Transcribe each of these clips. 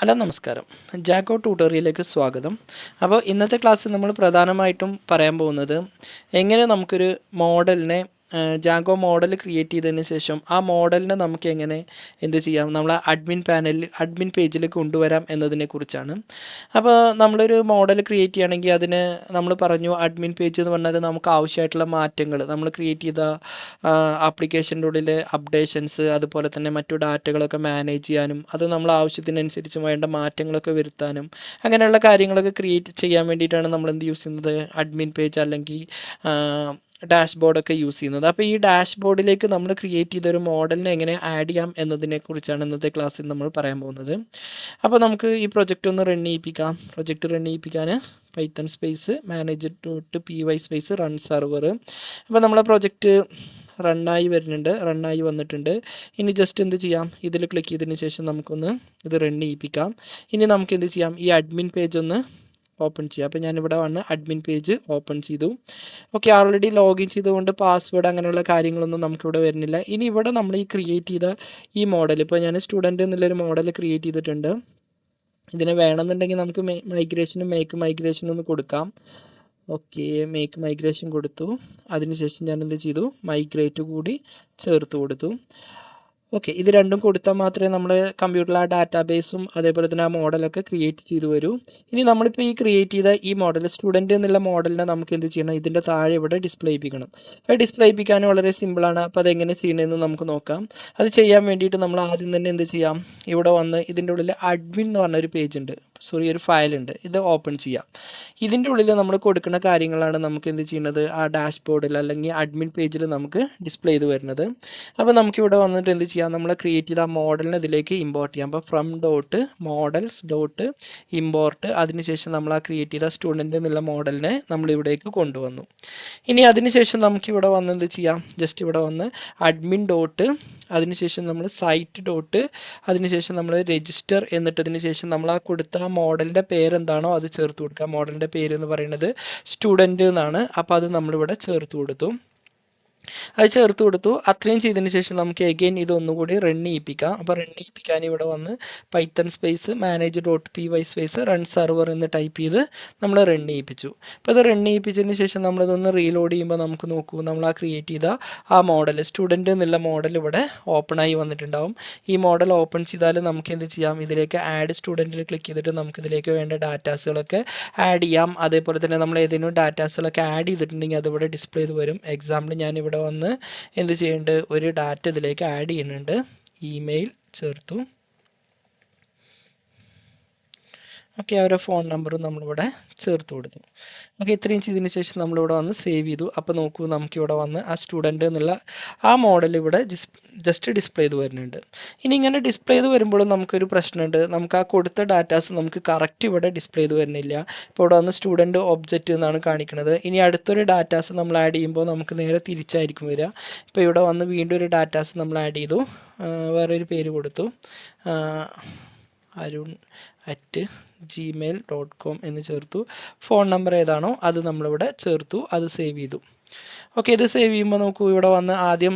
Hello നമസ്കാരം. ജാക്കോ ട്യൂട്ടോറിയലിലേക്ക് സ്വാഗതം. അപ്പോൾ ഇന്നത്തെ ക്ലാസ്സിൽ നമ്മൾ പ്രധാനമായിട്ടും പറയാൻ പോകുന്നത് എങ്ങനെ നമുക്കൊരു മോഡലിനെ ജാങ്കോ മോഡൽ ക്രിയേറ്റ് ചെയ്തതിന് ശേഷം ആ മോഡലിനെ നമുക്ക് എങ്ങനെ എന്ത് ചെയ്യാം? നമ്മൾ അഡ്മിൻ പാനലിൽ അഡ്മിൻ പേജിൽ കൊണ്ടുവരാം എന്നതിനെ കുറിച്ചാണ്. അപ്പോൾ നമ്മളൊരു മോഡൽ ക്രിയേറ്റ് ചെയ്യുകയാണെങ്കിൽ അതിന് നമ്മൾ പറഞ്ഞു അഡ്മിൻ പേജ് എന്ന് പറഞ്ഞാൽ നമുക്ക് ആവശ്യമായിട്ടുള്ള മാറ്റങ്ങൾ നമ്മൾ ക്രിയേറ്റ് ചെയ്ത ആപ്ലിക്കേഷന്റെ ഉള്ളിൽ അപ്ഡേഷൻസ് അതുപോലെ തന്നെ മറ്റു ഡാറ്റകളൊക്കെ മാനേജ് ചെയ്യാനും അത് നമ്മൾ ആവശ്യത്തിനനുസരിച്ച് വേണ്ട മാറ്റങ്ങളൊക്കെ വരുത്താനും അങ്ങനെയുള്ള കാര്യങ്ങളൊക്കെ ക്രിയേറ്റ് ചെയ്യാൻ വേണ്ടിയിട്ടാണ് നമ്മൾ എന്ത് യൂസ് ചെയ്യുന്നത്? അഡ്മിൻ പേജ് അല്ലെങ്കിൽ ഡാഷ്ബോർഡൊക്കെ യൂസ് ചെയ്യുന്നത്. അപ്പോൾ ഈ ഡാഷ്ബോർഡിലേക്ക് നമ്മൾ ക്രിയേറ്റ് ചെയ്ത ഒരു മോഡലിനെ എങ്ങനെ ആഡ് ചെയ്യാം എന്നതിനെ കുറിച്ചാണ് ഇന്നത്തെ ക്ലാസ്സിൽ നമ്മൾ പറയാൻ പോകുന്നത്. അപ്പോൾ നമുക്ക് ഈ പ്രൊജക്റ്റ് ഒന്ന് റൺ ചെയ്യിപ്പിക്കാം. പ്രൊജക്റ്റ് റൺ ചെയ്യിപ്പിക്കാൻ python space manager dot P Y space run server അപ്പോൾ നമ്മളെ പ്രൊജക്റ്റ് റണ്ണായി വരുന്നുണ്ട്. റണ്ണായി വന്നിട്ടുണ്ട്. ഇനി ജസ്റ്റ് എന്ത് ചെയ്യാം? ഇതിൽ ക്ലിക്ക് ചെയ്തതിന് ശേഷം നമുക്കൊന്ന് ഇത് റൺ ചെയ്യിപ്പിക്കാം. ഇനി നമുക്ക് എന്ത് ചെയ്യാം? ഈ അഡ്മിൻ പേജ് ഒന്ന് ഓപ്പൺ ചെയ്യുക അപ്പോൾ ഞാനിവിടെ വന്ന് അഡ്മിൻ പേജ് ഓപ്പൺ ചെയ്തു. ഓക്കെ ഓൾറെഡി ലോഗിൻ ചെയ്തുകൊണ്ട് പാസ്വേഡ് അങ്ങനെയുള്ള കാര്യങ്ങളൊന്നും നമുക്കിവിടെ വരുന്നില്ല. ഇനി ഇവിടെ നമ്മൾ ഈ ക്രിയേറ്റ് ചെയ്ത ഈ മോഡൽ ഇപ്പോൾ ഞാൻ സ്റ്റുഡന്റ് എന്നുള്ളൊരു മോഡൽ ക്രിയേറ്റ് ചെയ്തിട്ടുണ്ട്. ഇതിനെ വേണമെന്നുണ്ടെങ്കിൽ നമുക്ക് മൈഗ്രേഷനും മേക്ക് മൈഗ്രേഷനും ഒന്ന് കൊടുക്കാം. ഓക്കെ മേക്ക് മൈഗ്രേഷൻ കൊടുത്തു. അതിനുശേഷം ഞാൻ ചെയ്തു? മൈഗ്രേറ്റ് കൂടി ചേർത്ത് കൊടുത്തു. ഓക്കെ ഇത് രണ്ടും കൊടുത്താൽ മാത്രമേ നമ്മൾ കമ്പ്യൂട്ടറിൽ ആ ഡാറ്റാബേസും അതേപോലെ തന്നെ ആ മോഡലൊക്കെ ക്രിയേറ്റ് ചെയ്തു വരൂ. ഇനി നമ്മളിപ്പോൾ ഈ ക്രിയേറ്റ് ചെയ്ത ഈ മോഡൽ സ്റ്റുഡന്റ് എന്നുള്ള മോഡലിനെ നമുക്ക് എന്ത് ചെയ്യണം? ഇതിന്റെ താഴെ ഇവിടെ ഡിസ്പ്ലേ ചെയ്യിപ്പിക്കണം അത് ഡിസ്പ്ലേ ചെയ്യിപ്പിക്കാൻ വളരെ സിമ്പിളാണ് അപ്പോൾ അതെങ്ങനെ ചെയ്യണമെന്ന് നമുക്ക് നോക്കാം. അത് ചെയ്യാൻ വേണ്ടിയിട്ട് നമ്മൾ ആദ്യം തന്നെ എന്ത് ചെയ്യാം? ഇവിടെ വന്ന് ഇതിന്റെ ഉള്ളിൽ അഡ്മിൻ എന്ന് പറഞ്ഞൊരു പേജ് ഉണ്ട്. സോറി ഒരു ഫയൽ ഉണ്ട്. ഇത് ഓപ്പൺ ചെയ്യാം. ഇതിന്റെ ഉള്ളിൽ നമ്മൾ കൊടുക്കുന്ന കാര്യങ്ങളാണ് നമുക്ക് എന്ത് ചെയ്യുന്നത്? ആ ഡാഷ്ബോർഡിൽ അല്ലെങ്കിൽ അഡ്മിൻ പേജിൽ നമുക്ക് ഡിസ്പ്ലേ ചെയ്ത് വരുന്നത്. അപ്പോൾ നമുക്കിവിടെ വന്നിട്ട് എന്ത് ചെയ്യാം? നമ്മൾ ക്രിയേറ്റ് ചെയ്ത ആ മോഡലിനെ ഇതിലേക്ക് ഇമ്പോർട്ട് ചെയ്യാം. അപ്പോൾ from dot models dot import അതിനുശേഷം നമ്മൾ ആ ക്രിയേറ്റ് ചെയ്ത സ്റ്റുഡന്റ് എന്നുള്ള മോഡലിനെ നമ്മൾ ഇവിടേക്ക് കൊണ്ടുവന്നു. ഇനി അതിനുശേഷം നമുക്കിവിടെ വന്ന് എന്ത് ചെയ്യാം? ജസ്റ്റ് ഇവിടെ വന്ന് അഡ്മിൻ ഡോട്ട് അതിനുശേഷം നമ്മൾ സൈറ്റ് ഡോട്ട് അതിനുശേഷം നമ്മൾ രജിസ്റ്റർ എന്നിട്ടതിന് ശേഷം നമ്മൾ ആ കൊടുത്ത ആ മോഡലിന്റെ പേരെന്താണോ അത് ചേർത്ത് കൊടുക്കുക. മോഡലിന്റെ പേര് എന്ന് പറയുന്നത് സ്റ്റുഡന്റ് എന്നാണ്. അപ്പോൾ അത് നമ്മളിവിടെ ചേർത്ത് കൊടുത്തു. അത് ചേർത്ത് കൊടുത്തു. അത്രയും ചെയ്തതിന് ശേഷം നമുക്ക് എഗെയിൻ ഇത് ഒന്നുകൂടി റൺ ചെയ്യിപ്പിക്കാം. അപ്പോൾ റൺ ചെയ്യിപ്പിക്കാൻ ഇവിടെ വന്ന് python space manage dot P Y space run server എന്ന് ടൈപ്പ് ചെയ്ത് നമ്മൾ റൺ ചെയ്യിപ്പിച്ചു. അപ്പോൾ ഇത് റൺ ചെയ്യിപ്പിച്ചതിന് ശേഷം നമ്മളിതൊന്ന് റീലോഡ് ചെയ്യുമ്പോൾ നമുക്ക് നോക്കൂ നമ്മൾ ആ ക്രിയേറ്റ് ചെയ്ത ആ മോഡൽ സ്റ്റുഡന്റ് എന്നുള്ള മോഡൽ ഇവിടെ ഓപ്പണായി വന്നിട്ടുണ്ടാവും. ഈ മോഡൽ ഓപ്പൺ ചെയ്താൽ നമുക്ക് എന്ത് ചെയ്യാം? ഇതിലേക്ക് ആഡ് സ്റ്റുഡന്റിൽ ക്ലിക്ക് ചെയ്തിട്ട് നമുക്ക് ഇതിലേക്ക് വേണ്ട ഡാറ്റാസുകളൊക്കെ ആഡ് ചെയ്യാം. അതേപോലെ തന്നെ നമ്മൾ ഏതെങ്കിലും ഡാറ്റാസുകളൊക്കെ ആഡ് ചെയ്തിട്ടുണ്ടെങ്കിൽ അതിവിടെ ഡിസ്പ്ലേ ചെയ്ത് വരും. എക്സാമ്പിൾ ഞാൻ ഇവിടെ വന്ന് എന്ത് ചെയ്യുന്നുണ്ട് ഒരു ഡാറ്റ ഇതിലേക്ക് ആഡ് ചെയ്യുന്നുണ്ട്. ഇമെയിൽ ചേർത്തു. ഓക്കെ അവരുടെ ഫോൺ നമ്പറും നമ്മളിവിടെ ചേർത്ത് കൊടുത്തു. ഓക്കെ ഇത്രയും ചെയ്തതിന് ശേഷം നമ്മളിവിടെ വന്ന് സേവ് ചെയ്തു. അപ്പോൾ നോക്കൂ നമുക്കിവിടെ വന്ന് ആ സ്റ്റുഡന്റ് എന്നുള്ള ആ മോഡൽ ഇവിടെ ജസ്റ്റ് ഡിസ്പ്ലേ ചെയ്ത് വരുന്നുണ്ട്. ഇനി ഇങ്ങനെ ഡിസ്പ്ലേ ചെയ്ത് വരുമ്പോഴും നമുക്കൊരു പ്രശ്നമുണ്ട്. നമുക്ക് ആ കൊടുത്ത ഡാറ്റാസ് നമുക്ക് കറക്റ്റ് ഇവിടെ ഡിസ്പ്ലേ ചെയ്ത് വരുന്നില്ല. ഇപ്പോൾ ഇവിടെ വന്ന് സ്റ്റുഡന്റ് ഒബ്ജക്റ്റ് എന്നാണ് കാണിക്കുന്നത്. ഇനി അടുത്തൊരു ഡാറ്റാസ് നമ്മൾ ആഡ് ചെയ്യുമ്പോൾ നമുക്ക് നേരെ തിരിച്ചായിരിക്കും വരിക. ഇപ്പോൾ ഇവിടെ വന്ന് വീണ്ടും ഒരു ഡാറ്റാസ് നമ്മൾ ആഡ് ചെയ്തു. വേറൊരു പേര് കൊടുത്തു. Arun at Gmail dot com എന്ന് ചേർത്തു. ഫോൺ നമ്പർ ഏതാണോ അത് നമ്മളിവിടെ ചേർത്തു അത് സേവ് ചെയ്തു. ഓക്കെ ഇത് സേവ് ചെയ്യുമ്പോൾ നോക്കൂ ഇവിടെ വന്ന് ആദ്യം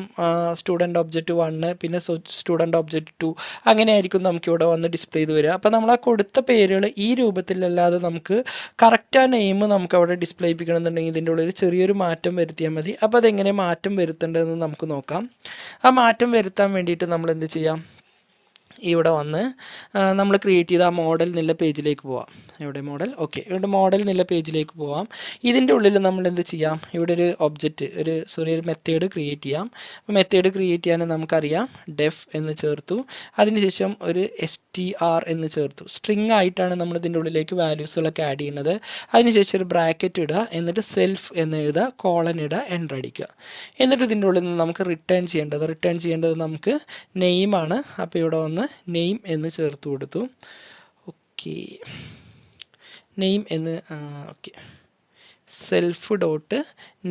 സ്റ്റുഡന്റ് ഒബ്ജക്റ്റ് വണ്ണ് പിന്നെ സ്റ്റുഡന്റ് ഒബ്ജക്റ്റ് ടു അങ്ങനെയായിരിക്കും നമുക്ക് ഇവിടെ വന്ന് ഡിസ്പ്ലേ ചെയ്ത് വരിക. അപ്പോൾ നമ്മൾ ആ കൊടുത്ത പേരുകൾ ഈ രൂപത്തിലല്ലാതെ നമുക്ക് കറക്റ്റ് നെയിം നമുക്ക് അവിടെ ഡിസ്പ്ലേ ചെയ്യിപ്പിക്കണമെന്നുണ്ടെങ്കിൽ ഇതിന്റെ ഉള്ളിൽ ചെറിയൊരു മാറ്റം വരുത്തിയാൽ മതി. അപ്പോൾ അതെങ്ങനെ മാറ്റം വരുത്തേണ്ടതെന്ന് നമുക്ക് നോക്കാം. ആ മാറ്റം വരുത്താൻ വേണ്ടിയിട്ട് നമ്മൾ എന്ത് ചെയ്യാം? ഇവിടെ വന്ന് നമ്മൾ ക്രിയേറ്റ് ചെയ്ത ആ മോഡൽ എന്നുള്ള പേജിലേക്ക് പോവാം. ഇവിടെ മോഡൽ ഓക്കെ ഇവിടെ മോഡൽ എന്നുള്ള പേജിലേക്ക് പോവാം. ഇതിന്റെ ഉള്ളിൽ നമ്മൾ എന്ത് ചെയ്യാം? ഇവിടെ ഒരു ഒബ്ജക്റ്റ് ഒരു സോറി ഒരു മെത്തേഡ് ക്രിയേറ്റ് ചെയ്യാം. മെത്തേഡ് ക്രിയേറ്റ് ചെയ്യാൻ നമുക്കറിയാം ഡെഫ് എന്ന് ചേർത്തു. അതിനുശേഷം ഒരു എസ് ടി ആർ എന്ന് ചേർത്തു. സ്ട്രിങ് ആയിട്ടാണ് നമ്മൾ ഇതിന്റെ ഉള്ളിലേക്ക് വാല്യൂസുകളൊക്കെ ആഡ് ചെയ്യുന്നത്. അതിനുശേഷം ഒരു ബ്രാക്കറ്റ് ഇടുക എന്നിട്ട് സെൽഫ് എന്ന് എഴുതുക കോളൻ ഇടുക എന്റർ അടിക്കുക. എന്നിട്ട് ഇതിന്റെ ഉള്ളിൽ നിന്ന് നമുക്ക് റിട്ടേൺ ചെയ്യേണ്ടത് റിട്ടേൺ ചെയ്യേണ്ടത് നമുക്ക് നെയിമാണ് അപ്പോൾ ഇവിടെ വന്ന് നെയിം എന്ന് ചേർത്ത് കൊടുത്തു. ഓക്കെ നെയിം എന്ന് ഓക്കെ സെൽഫ് ഡോട്ട്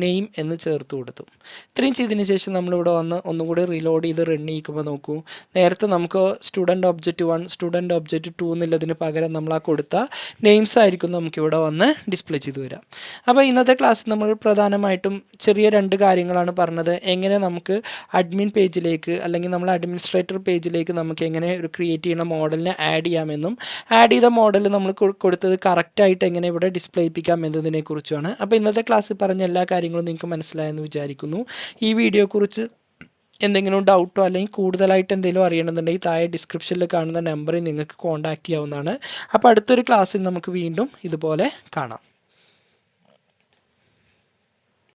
നെയിം എന്ന് ചേർത്ത് കൊടുത്തു. ഇത്രയും ചെയ്തതിന് ശേഷം നമ്മളിവിടെ വന്ന് ഒന്നുകൂടി റീലോഡ് ചെയ്ത് റൺ ചെയ്യിക്കുമ്പോൾ നോക്കൂ. നേരത്തെ നമുക്ക് student object one student object two എന്നുള്ളതിന് പകരം നമ്മൾ ആ കൊടുത്ത നെയിംസ് ആയിരിക്കും നമുക്കിവിടെ വന്ന് ഡിസ്പ്ലേ ചെയ്ത് വരാം അപ്പോൾ ഇന്നത്തെ ക്ലാസ് നമ്മൾ പ്രധാനമായിട്ടും ചെറിയ രണ്ട് കാര്യങ്ങളാണ് പറഞ്ഞത്. എങ്ങനെ നമുക്ക് അഡ്മിൻ പേജിലേക്ക് അല്ലെങ്കിൽ നമ്മൾ അഡ്മിനിസ്ട്രേറ്റർ പേജിലേക്ക് നമുക്ക് എങ്ങനെ ഒരു ക്രിയേറ്റ് ചെയ്യുന്ന മോഡലിനെ ആഡ് ചെയ്യാമെന്നും ആഡ് ചെയ്ത മോഡൽ നമ്മൾ കൊടുത്തത് കറക്റ്റായിട്ട് എങ്ങനെ ഇവിടെ ഡിസ്പ്ലേ ചെയ്യിപ്പിക്കാം എന്നതിനെ കുറിച്ചാണ് അപ്പോൾ ഇന്നത്തെ ക്ലാസ്സിൽ പറഞ്ഞ എല്ലാ കാര്യങ്ങളും നിങ്ങൾക്ക് മനസ്സിലായെന്ന് വിചാരിക്കുന്നു. ഈ വീഡിയോയെക്കുറിച്ച് എന്തെങ്കിലും ഡൗട്ടോ അല്ലെങ്കിൽ കൂടുതലായിട്ട് എന്തെങ്കിലും അറിയണമെന്നുണ്ടെങ്കിൽ താഴെ ഡിസ്ക്രിപ്ഷനിൽ കാണുന്ന നമ്പറിൽ നിങ്ങൾക്ക് കോൺടാക്റ്റ് ചെയ്യാവുന്നതാണ്. അപ്പോൾ അടുത്തൊരു ക്ലാസ്സിൽ നമുക്ക് വീണ്ടും ഇതുപോലെ കാണാം.